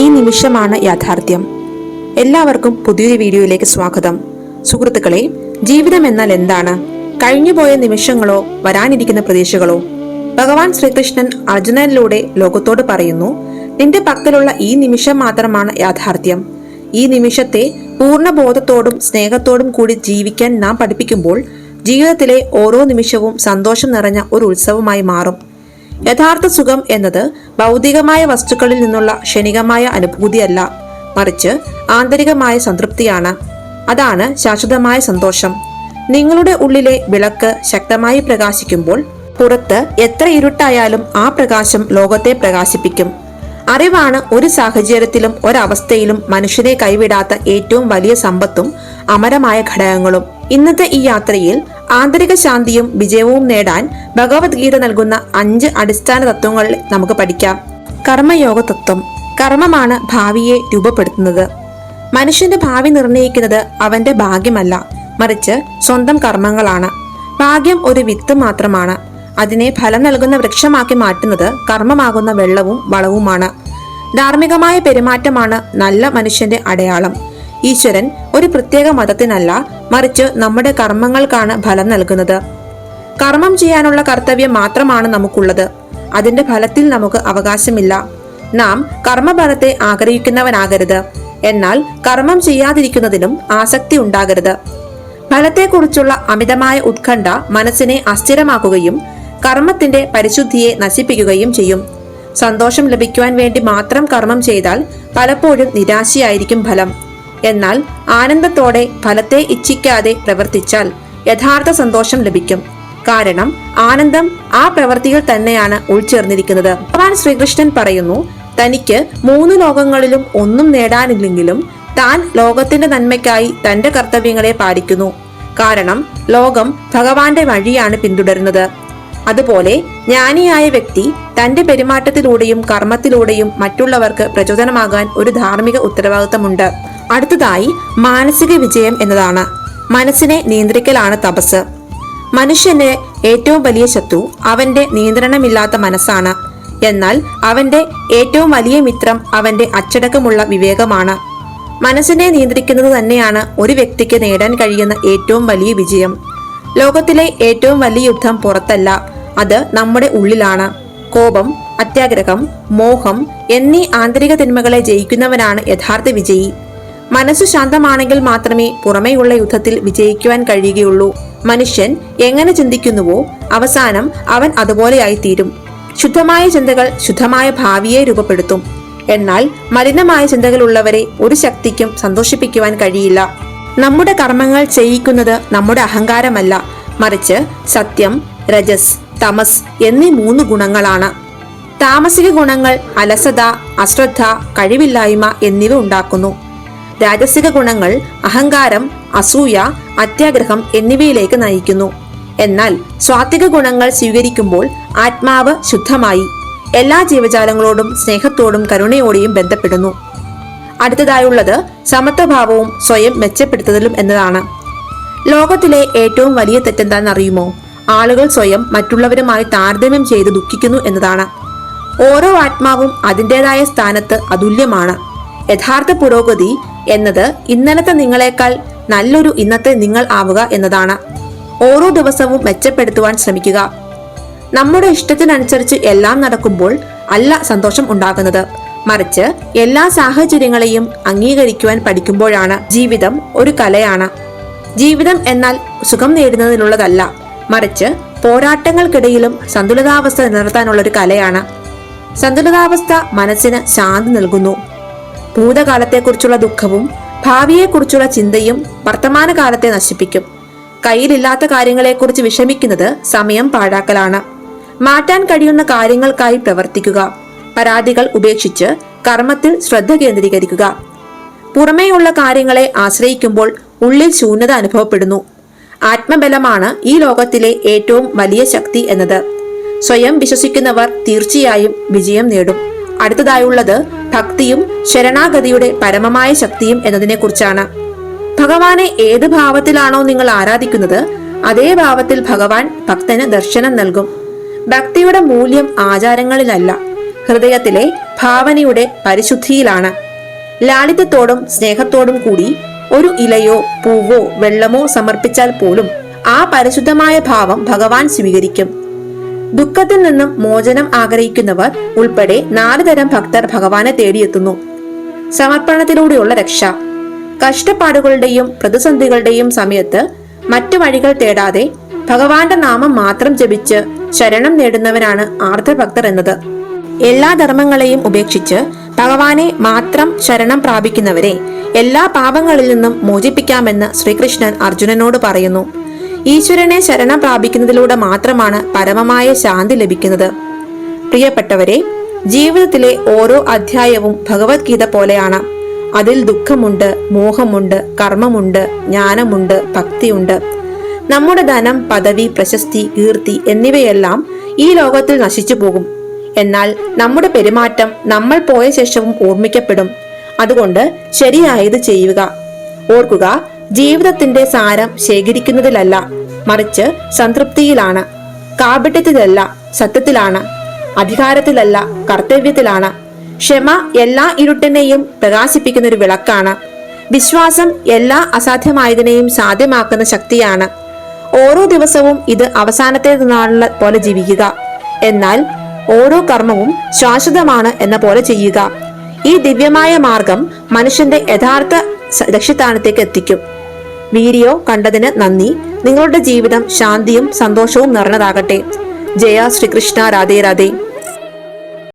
ഈ നിമിഷമാണ് യാഥാർത്ഥ്യം. എല്ലാവർക്കും പുതിയൊരു വീഡിയോയിലേക്ക് സ്വാഗതം. സുഹൃത്തുക്കളെ ജീവിതം എന്നാൽ എന്താണ്? കഴിഞ്ഞുപോയ നിമിഷങ്ങളോ വരാനിരിക്കുന്ന പ്രതീക്ഷകളോ? ഭഗവാൻ ശ്രീകൃഷ്ണൻ അർജുനനിലൂടെ ലോകത്തോട് പറയുന്നു നിന്റെ പക്കലുള്ള ഈ നിമിഷം മാത്രമാണ് യാഥാർത്ഥ്യം. ഈ നിമിഷത്തെ പൂർണ ബോധത്തോടും സ്നേഹത്തോടും കൂടി ജീവിക്കാൻ നാം പഠിപ്പിക്കുമ്പോൾ ജീവിതത്തിലെ ഓരോ നിമിഷവും സന്തോഷം നിറഞ്ഞ ഒരു ഉത്സവമായി മാറും. യഥാർത്ഥ സുഖം എന്നത് ഭൗതികമായ വസ്തുക്കളിൽ നിന്നുള്ള ക്ഷണികമായ അനുഭൂതിയല്ല. മറിച്ച് ആന്തരികമായ സംതൃപ്തിയാണ്. അതാണ് ശാശ്വതമായ സന്തോഷം. നിങ്ങളുടെ ഉള്ളിലെ വിളക്ക് ശക്തമായി പ്രകാശിക്കുമ്പോൾ പുറത്ത് എത്ര ഇരുട്ടായാലും ആ പ്രകാശം ലോകത്തെ പ്രകാശിപ്പിക്കും. അറിവാണ് ഒരു സാഹചര്യത്തിലും ഒരവസ്ഥയിലും മനുഷ്യനെ കൈവിടാത്ത ഏറ്റവും വലിയ സമ്പത്തും അമരമായ ഘടകങ്ങളും. ഇന്നത്തെ ഈ യാത്രയിൽ ആന്തരിക ശാന്തിയും വിജയവും നേടാൻ ഭഗവത്ഗീത നൽകുന്ന അഞ്ച് അടിസ്ഥാന തത്വങ്ങൾ നമുക്ക് പഠിക്കാം. കർമ്മയോഗ തത്വം കർമ്മമാണ് ഭാവിയെ രൂപപ്പെടുത്തുന്നത്. മനുഷ്യന്റെ ഭാവി നിർണയിക്കുന്നത് അവന്റെ ഭാഗ്യമല്ല. മറിച്ച് സ്വന്തം കർമ്മങ്ങളാണ്. ഭാഗ്യം ഒരു വിത്ത് മാത്രമാണ്. അതിനെ ഫലം നൽകുന്ന വൃക്ഷമാക്കി മാറ്റുന്നത് കർമ്മമാകുന്ന വെള്ളവും വളവുമാണ്. ധാർമ്മികമായ പെരുമാറ്റമാണ് നല്ല മനുഷ്യന്റെ അടയാളം. ഈശ്വരൻ ഒരു പ്രത്യേക മതത്തിനല്ല മറിച്ച് നമ്മുടെ കർമ്മങ്ങൾക്കാണ് ഫലം നൽകുന്നത്. കർമ്മം ചെയ്യാനുള്ള കർത്തവ്യം മാത്രമാണ് നമുക്കുള്ളത്. അതിന്റെ ഫലത്തിൽ നമുക്ക് അവകാശമില്ല. നാം കർമ്മഫലത്തെ ആഗ്രഹിക്കുന്നവനാകരുത്. എന്നാൽ കർമ്മം ചെയ്യാതിരിക്കുന്നതിനും ആസക്തി ഉണ്ടാകരുത്. ഫലത്തെക്കുറിച്ചുള്ള അമിതമായ ഉത്കണ്ഠ മനസ്സിനെ അസ്ഥിരമാക്കുകയും കർമ്മത്തിന്റെ പരിശുദ്ധിയെ നശിപ്പിക്കുകയും ചെയ്യും. സന്തോഷം ലഭിക്കുവാൻ വേണ്ടി മാത്രം കർമ്മം ചെയ്താൽ പലപ്പോഴും നിരാശയായിരിക്കും ഫലം. എന്നാൽ ആനന്ദത്തോടെ ഫലത്തെ ഇച്ഛിക്കാതെ പ്രവർത്തിച്ചാൽ യഥാർത്ഥ സന്തോഷം ലഭിക്കും. കാരണം ആനന്ദം ആ പ്രവൃത്തികൾ തന്നെയാണ് ഉൾച്ചേർന്നിരിക്കുന്നത്. ഭഗവാൻ ശ്രീകൃഷ്ണൻ പറയുന്നു തനിക്ക് മൂന്ന് ലോകങ്ങളിലും ഒന്നും നേടാനില്ലെങ്കിലും താൻ ലോകത്തിന്റെ നന്മയ്ക്കായി തന്റെ കർത്തവ്യങ്ങളെ പാലിക്കുന്നു. കാരണം ലോകം ഭഗവാന്റെ വഴിയാണ് പിന്തുടരുന്നത്. അതുപോലെ ജ്ഞാനിയായ വ്യക്തി തന്റെ പെരുമാറ്റത്തിലൂടെയും കർമ്മത്തിലൂടെയും മറ്റുള്ളവർക്ക് പ്രചോദനമാകാൻ ഒരു ധാർമ്മിക ഉത്തരവാദിത്തമുണ്ട്. അടുത്തതായി മാനസിക വിജയം എന്നതാണ്. മനസ്സിനെ നിയന്ത്രിക്കലാണ് തപസ്. മനുഷ്യന്റെ ഏറ്റവും വലിയ ശത്രു അവന്റെ നിയന്ത്രണമില്ലാത്ത മനസ്സാണ്. എന്നാൽ അവന്റെ ഏറ്റവും വലിയ മിത്രം അവന്റെ അച്ചടക്കമുള്ള വിവേകമാണ്. മനസ്സിനെ നിയന്ത്രിക്കുന്നത് തന്നെയാണ് ഒരു വ്യക്തിക്ക് നേടാൻ കഴിയുന്ന ഏറ്റവും വലിയ വിജയം. ലോകത്തിലെ ഏറ്റവും വലിയ യുദ്ധം പുറത്തല്ല അത് നമ്മുടെ ഉള്ളിലാണ്. കോപം അത്യാഗ്രഹം മോഹം എന്നീ ആന്തരിക തിന്മകളെ ജയിക്കുന്നവനാണ് യഥാർത്ഥ വിജയി. മനസ്സു ശാന്തമാണെങ്കിൽ മാത്രമേ പുറമേയുള്ള യുദ്ധത്തിൽ വിജയിക്കുവാൻ കഴിയുകയുള്ളൂ. മനുഷ്യൻ എങ്ങനെ ചിന്തിക്കുന്നുവോ അവസാനം അവൻ അതുപോലെയായി തീരും ശുദ്ധമായ ചിന്തകൾ ശുദ്ധമായ ഭാവിയെ രൂപപ്പെടുത്തും. എന്നാൽ മലിനമായ ചിന്തകളുള്ളവരെ ഒരു ശക്തിക്കും സന്തോഷിപ്പിക്കുവാൻ കഴിയില്ല. നമ്മുടെ കർമ്മങ്ങൾ ചെയ്യിക്കുന്നത് നമ്മുടെ അഹങ്കാരമല്ല. മറിച്ച് സത്യം രജസ് തമസ് എന്നീ മൂന്ന് ഗുണങ്ങളാണ്. താമസിക ഗുണങ്ങൾ അലസത അശ്രദ്ധ കഴിവില്ലായ്മ എന്നിവ ഉണ്ടാക്കുന്നു. രാജസിക ഗുണങ്ങൾ അഹങ്കാരം അസൂയ അത്യാഗ്രഹം എന്നിവയിലേക്ക് നയിക്കുന്നു. എന്നാൽ സ്വാത്വിക ഗുണങ്ങൾ സ്വീകരിക്കുമ്പോൾ ആത്മാവ് ശുദ്ധമായി എല്ലാ ജീവജാലങ്ങളോടും സ്നേഹത്തോടും കരുണയോടെയും ബന്ധപ്പെടുന്നു. അടുത്തതായുള്ളത് സമത്വഭാവവും സ്വയം മെച്ചപ്പെടുത്തലും എന്നതാണ്. ലോകത്തിലെ ഏറ്റവും വലിയ തെറ്റെന്താണെന്നറിയുമോ? ആളുകൾ സ്വയം മറ്റുള്ളവരുമായി താരതമ്യം ചെയ്ത് ദുഃഖിക്കുന്നു എന്നതാണ്. ഓരോ ആത്മാവും അതിന്റെതായ സ്ഥാനത്ത് അതുല്യമാണ്. യഥാർത്ഥ പുരോഗതി എന്നത് ഇന്നലത്തെ നിങ്ങളെക്കാൾ നല്ലൊരു ഇന്നത്തെ നിങ്ങൾ ആവുക എന്നതാണ്. ഓരോ ദിവസവും മെച്ചപ്പെടുത്തുവാൻ ശ്രമിക്കുക. നമ്മുടെ ഇഷ്ടത്തിനനുസരിച്ച് എല്ലാം നടക്കുമ്പോൾ അല്ല സന്തോഷം ഉണ്ടാകുന്നത്. മറിച്ച് എല്ലാ സാഹചര്യങ്ങളെയും അംഗീകരിക്കുവാൻ പഠിക്കുമ്പോഴാണ് ജീവിതം ഒരു കലയാണ്. ജീവിതം എന്നാൽ സുഖം നേടുന്നതിനുള്ളതല്ല മറിച്ച് പോരാട്ടങ്ങൾക്കിടയിലും സന്തുലിതാവസ്ഥ നിലനിർത്താനുള്ള ഒരു കലയാണ്. സന്തുലിതാവസ്ഥ മനസ്സിന് ശാന്തി നൽകുന്നു. ഭൂതകാലത്തെക്കുറിച്ചുള്ള ദുഃഖവും ഭാവിയെക്കുറിച്ചുള്ള ചിന്തയും വർത്തമാനകാലത്തെ നശിപ്പിക്കും. കയ്യിലില്ലാത്ത കാര്യങ്ങളെക്കുറിച്ച് വിഷമിക്കുന്നത് സമയം പാഴാക്കലാണ്. മാറ്റാൻ കഴിയുന്ന കാര്യങ്ങൾക്കായി പ്രവർത്തിക്കുക. പരാതികൾ ഉപേക്ഷിച്ച് കർമ്മത്തിൽ ശ്രദ്ധ കേന്ദ്രീകരിക്കുക. പുറമേയുള്ള കാര്യങ്ങളെ ആശ്രയിക്കുമ്പോൾ ഉള്ളിൽ ശൂന്യത അനുഭവപ്പെടുന്നു. ആത്മബലമാണ് ഈ ലോകത്തിലെ ഏറ്റവും വലിയ ശക്തി എന്നത്. സ്വയം വിശ്വസിക്കുന്നവർ തീർച്ചയായും വിജയം നേടും. അടുത്തതായുള്ളത് ഭക്തിയും ശരണാഗതിയുടെ പരമമായ ശക്തിയും എന്നതിനെക്കുറിച്ചാണ്. ഭഗവാനെ ഏത് ഭാവത്തിലാണോ നിങ്ങൾ ആരാധിക്കുന്നത് അതേ ഭാവത്തിൽ ഭഗവാൻ ഭക്തന് ദർശനം നൽകും. ഭക്തിയുടെ മൂല്യം ആചാരങ്ങളിലല്ല ഹൃദയത്തിലെ ഭാവനയുടെ പരിശുദ്ധിയിലാണ്. ലാളിത്യത്തോടും സ്നേഹത്തോടും കൂടി ഒരു ഇലയോ പൂവോ വെള്ളമോ സമർപ്പിച്ചാൽ പോലും ആ പരിശുദ്ധമായ ഭാവം ഭഗവാൻ സ്വീകരിക്കും. ദുഃഖത്തിൽ നിന്നും മോചനം ആഗ്രഹിക്കുന്നവർ ഉൾപ്പെടെ നാല് തരം ഭക്തർ ഭഗവാനെ തേടിയെത്തുന്നു. സമർപ്പണത്തിലൂടെയുള്ള രക്ഷ. കഷ്ടപ്പാടുകളുടെയും പ്രതിസന്ധികളുടെയും സമയത്ത് മറ്റു വഴികൾ തേടാതെ ഭഗവാന്റെ നാമം മാത്രം ജപിച്ച് ശരണം നേടുന്നവനാണ് ആർദ്രഭക്തർ എന്നത്. എല്ലാ ധർമ്മങ്ങളെയും ഉപേക്ഷിച്ച് ഭഗവാനെ മാത്രം ശരണം പ്രാപിക്കുന്നവരെ എല്ലാ പാപങ്ങളിൽ നിന്നും മോചിപ്പിക്കാമെന്ന് ശ്രീകൃഷ്ണൻ അർജുനനോട് പറയുന്നു. ഈശ്വരനെ ശരണം പ്രാപിക്കുന്നതിലൂടെ മാത്രമാണ് പരമമായ ശാന്തി ലഭിക്കുന്നത്. പ്രിയപ്പെട്ടവരെ ജീവിതത്തിലെ ഓരോ അധ്യായവും ഭഗവത്ഗീത പോലെയാണ്. അതിൽ ദുഃഖമുണ്ട് മോഹമുണ്ട് കർമ്മമുണ്ട് ജ്ഞാനമുണ്ട് ഭക്തിയുണ്ട്. നമ്മുടെ ധനം പദവി പ്രശസ്തി കീർത്തി എന്നിവയെല്ലാം ഈ ലോകത്തിൽ നശിച്ചു പോകും. എന്നാൽ നമ്മുടെ പെരുമാറ്റം നമ്മൾ പോയ ശേഷവും ഓർമ്മിക്കപ്പെടും. അതുകൊണ്ട് ശരിയായത് ചെയ്യുക. ഓർക്കുക ജീവിതത്തിന്റെ സാരം ശേഖരിക്കുന്നതിലല്ല മറിച്ച് സംതൃപ്തിയിലാണ്. കാപട്യത്തിലല്ല സത്യത്തിലാണ്. അധികാരത്തിലല്ല കർത്തവ്യത്തിലാണ്. ക്ഷമ എല്ലാ ഇരുട്ടിനെയും പ്രകാശിപ്പിക്കുന്ന ഒരു വിളക്കാണ്. വിശ്വാസം എല്ലാ അസാധ്യമായതിനെയും സാധ്യമാക്കുന്ന ശക്തിയാണ്. ഓരോ ദിവസവും ഇത് അവസാനത്തെ നാളിലെ പോലെ ജീവിക്കുക. എന്നാൽ ഓരോ കർമ്മവും ശാശ്വതമാണ് എന്ന പോലെ ചെയ്യുക. ഈ ദിവ്യമായ മാർഗം മനുഷ്യന്റെ യഥാർത്ഥ ലക്ഷ്യസ്ഥാനത്തേക്ക് എത്തിക്കും. വീഡിയോ കണ്ടതിന് നന്ദി. നിങ്ങളുടെ ജീവിതം ശാന്തിയും സന്തോഷവും നിറഞ്ഞതാകട്ടെ. ജയ ശ്രീകൃഷ്ണ രാധേ രാധേ.